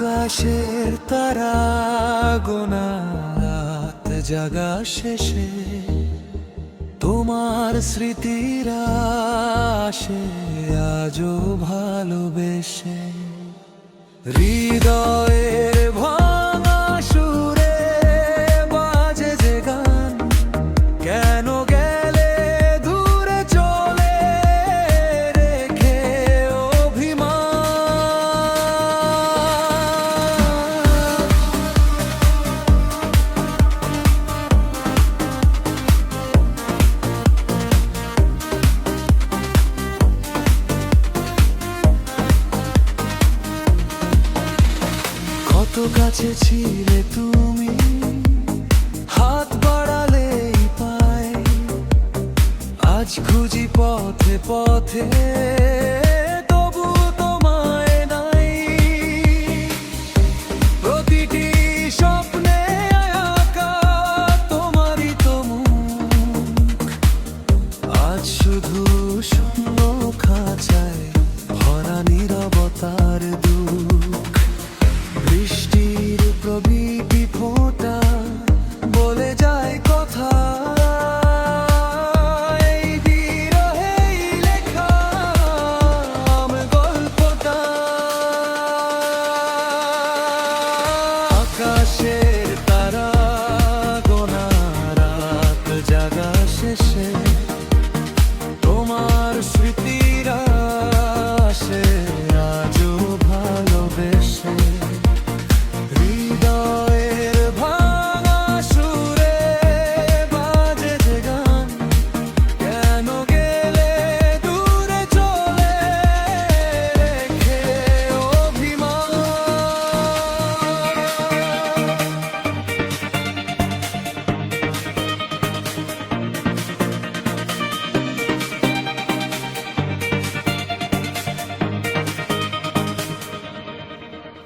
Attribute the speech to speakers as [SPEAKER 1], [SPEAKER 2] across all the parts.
[SPEAKER 1] কাশের তারা গোনাত জাগা শেষে তোমার স্মৃতিরা আসে আজও ভালোবেসে। হৃদয়ে কাছে ছিলে তুমি হাত বাড়ালেই পায়। আজ খুঁজি পথে পথে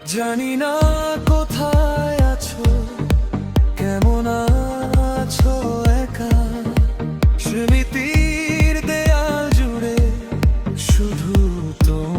[SPEAKER 1] জানি না কোথায় আছো কেমন আছো একা। স্মৃতির দেয়াল জুড়ে শুধু তোমার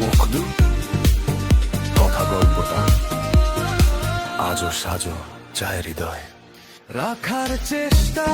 [SPEAKER 2] মুখদু তথা গল্পটা আজও সাজো চায় হৃদয়।
[SPEAKER 1] রাখার চেষ্টা